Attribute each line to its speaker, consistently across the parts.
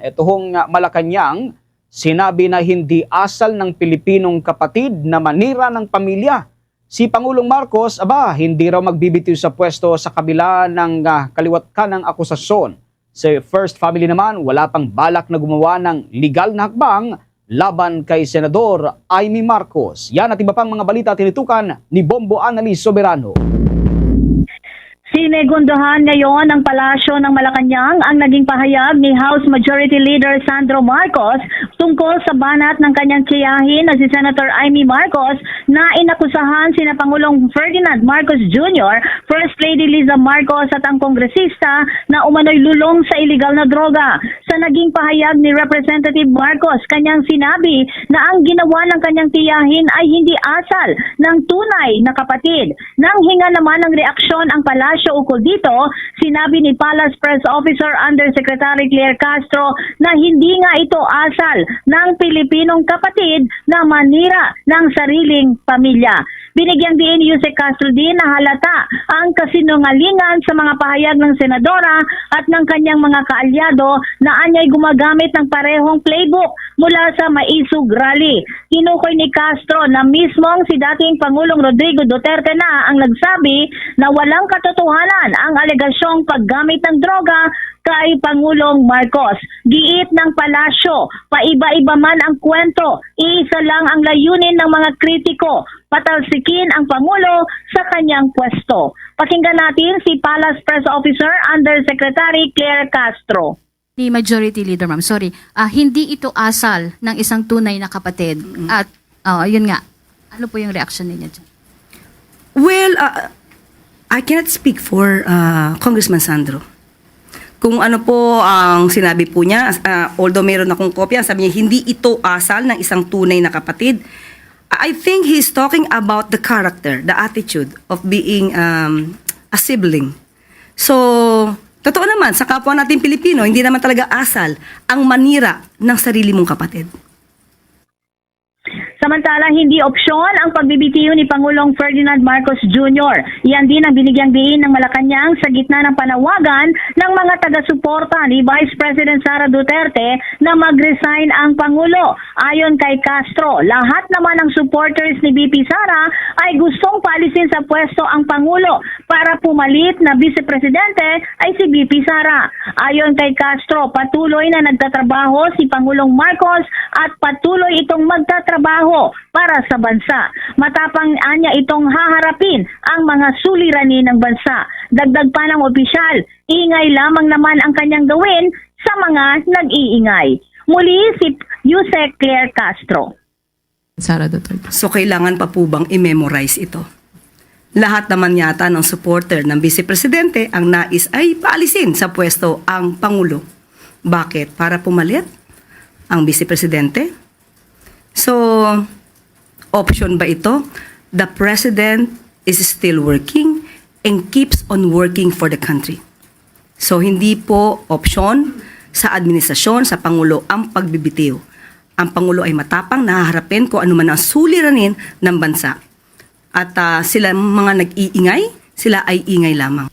Speaker 1: Ito hong uh, Malacanang, sinabi na hindi asal ng Pilipinong kapatid na manira ng pamilya. Si Pangulong Marcos, aba, hindi raw magbibitiw sa pwesto sa kabila ng uh, kaliwat ka ng akusasyon. Sa First Family naman, wala pang balak na gumawa ng legal na hakbang laban kay Senador Amy Marcos. Yan at iba pang mga balita tinitukan ni Bombo Annalise Soberano.
Speaker 2: Sinegundohan ngayon ng palasyo ng Malacanang ang naging pahayag ni House Majority Leader Sandro Marcos tungkol sa banat ng kanyang tiyahin na si Senator Amy Marcos na inakusahan sina Pangulong Ferdinand Marcos Jr., First Lady Liza Marcos at ang kongresista na umano'y lulong sa iligal na droga. Sa naging pahayag ni Representative Marcos, kanyang sinabi na ang ginawa ng kanyang tiyahin ay hindi asal ng tunay na kapatid. Nang hinga naman ng reaksyon ang palasyo ukol dito, sinabi ni Palace Press Officer Undersecretary Claire Castro na hindi nga ito asal ng Pilipinong kapatid na manira ng sariling pamilya. Binigyang diin ni Yusek Castro din na halata ang kasinungalingan sa mga pahayag ng senadora at ng kanyang mga kaalyado na anyay gumagamit ng parehong playbook mula sa Maisug Rally. Tinukoy ni Castro na mismong si dating Pangulong Rodrigo Duterte na ang nagsabi na walang katotohanan ang alegasyong paggamit ng droga kay Pangulong Marcos. Giit ng palasyo, paiba-iba man ang kwento, iisa lang ang layunin ng mga kritiko, patalsikin ang Pangulo sa kanyang pwesto. Pakinggan natin si Palace Press Officer Undersecretary Claire Castro.
Speaker 3: ni Majority Leader, ma'am. Sorry. Ah, hindi ito asal ng isang tunay na kapatid. At, ah, yun nga. Ano po yung reaction ninyo dyan?
Speaker 4: Well, uh, I cannot speak for uh, Congressman Sandro. Kung ano po ang sinabi po niya, uh, although meron akong kopya, sabi niya, hindi ito asal ng isang tunay na kapatid. I think he's talking about the character, the attitude of being um, a sibling. So, totoo naman, sa kapwa natin Pilipino, hindi naman talaga asal ang manira ng sarili mong kapatid.
Speaker 2: Samantala, hindi opsyon ang pagbibitiw ni Pangulong Ferdinand Marcos Jr. Yan din ang binigyang diin ng Malacanang sa gitna ng panawagan ng mga taga-suporta ni Vice President Sara Duterte na mag-resign ang Pangulo. Ayon kay Castro, lahat naman ng supporters ni BP Sara ay gustong paalisin sa pwesto ang Pangulo para pumalit na Vice Presidente ay si BP Sara. Ayon kay Castro, patuloy na nagtatrabaho si Pangulong Marcos at patuloy itong magtatrabaho para sa bansa. Matapang anya itong haharapin ang mga suliranin ng bansa. Dagdag pa ng opisyal, ingay lamang naman ang kanyang gawin sa mga nag-iingay. Muli si Yusek Claire Castro.
Speaker 5: Sara Duterte.
Speaker 4: So kailangan pa po bang i-memorize ito? Lahat naman yata ng supporter ng Vice Presidente ang nais ay paalisin sa pwesto ang Pangulo. Bakit? Para pumalit ang Vice Presidente? So, option ba ito? The President is still working and keeps on working for the country. So, hindi po option sa administrasyon, sa Pangulo, ang pagbibitiw. Ang Pangulo ay matapang, nahaharapin kung ano man ang suliranin ng bansa. At ah, sila mga nag-iingay, sila ay ingay lamang.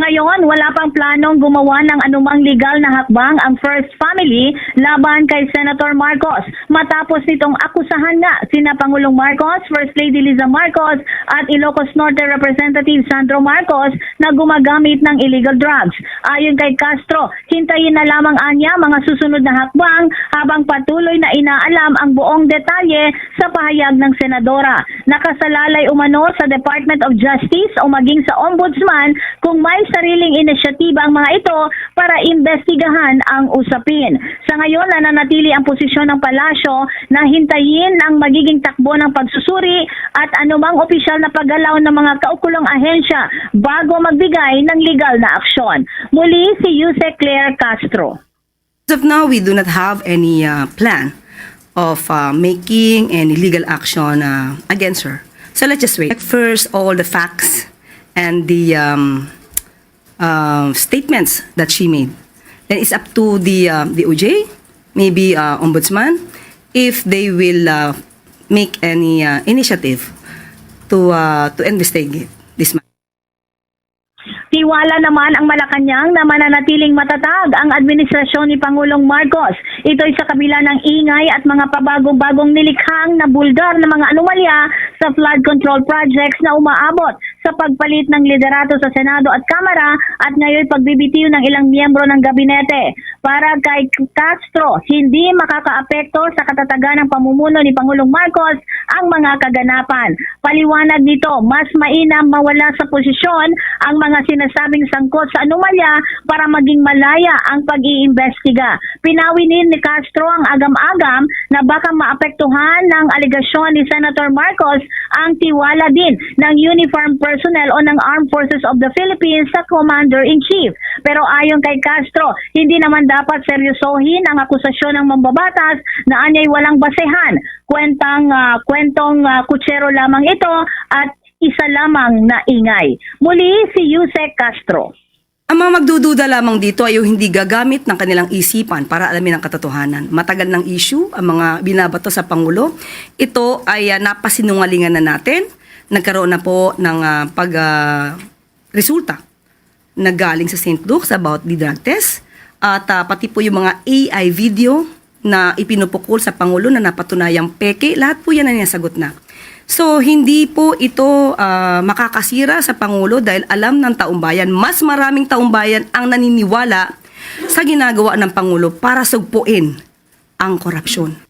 Speaker 2: Ngayon, wala pang planong gumawa ng anumang legal na hakbang ang First Family laban kay Senator Marcos. Matapos nitong akusahan nga sina Pangulong Marcos, First Lady Liza Marcos at Ilocos Norte Representative Sandro Marcos na gumagamit ng illegal drugs. Ayon kay Castro, hintayin na lamang anya mga susunod na hakbang habang patuloy na inaalam ang buong detalye sa pahayag ng senadora. Nakasalalay umano sa Department of Justice o maging sa Ombudsman kung may sariling inisyatiba ang mga ito para imbestigahan ang usapin. Sa ngayon, nananatili ang posisyon ng palasyo na hintayin ang magiging takbo ng pagsusuri at anumang opisyal na paggalaw ng mga kaukulong ahensya bago magbigay ng legal na aksyon. Muli si Yuse Claire Castro.
Speaker 4: As of now, we do not have any uh, plan of uh, making any legal action uh, against her. So let's just wait. First, all the facts and the um, uh, statements that she made. Then it's up to the uh, the OJ, maybe uh, ombudsman, if they will uh, make any uh, initiative to uh, to investigate this matter.
Speaker 2: Tiwala naman ang Malacanang na mananatiling matatag ang administrasyon ni Pangulong Marcos. Ito'y sa kabila ng ingay at mga pabagong-bagong nilikhang na bulgar na mga anomalya sa flood control projects na umaabot sa pagpalit ng liderato sa Senado at Kamara at ngayon pagbibitiw ng ilang miyembro ng gabinete. Para kay Castro, hindi makakaapekto sa katatagan ng pamumuno ni Pangulong Marcos ang mga kaganapan. Paliwanag nito, mas mainam mawala sa posisyon ang mga sinasabing sangkot sa anomalya para maging malaya ang pag-iimbestiga. Pinawinin ni Castro ang agam-agam na baka maapektuhan ng aligasyon ni Senator Marcos ang tiwala din ng uniform personnel o ng Armed Forces of the Philippines sa Commander-in-Chief. Pero ayon kay Castro, hindi naman dapat seryosohin ang akusasyon ng mambabatas na anyay walang basehan. Kwentang ah, kwentong ah, kutsero lamang ito at isa lamang na ingay. Muli si Yusek Castro.
Speaker 4: Ang mga magdududa lamang dito ay hindi gagamit ng kanilang isipan para alamin ang katotohanan. Matagal ng issue ang mga binabato sa Pangulo. Ito ay uh, napasinungalingan na natin. Nagkaroon na po ng ah, pag ah, na galing sa St. Luke's about the drug test. At ah, pati po yung mga AI video na ipinupukol sa Pangulo na napatunayang peke, lahat po yan na nasagot na. So, hindi po ito ah, makakasira sa Pangulo dahil alam ng taumbayan, mas maraming taumbayan ang naniniwala sa ginagawa ng Pangulo para sugpuin ang korupsyon.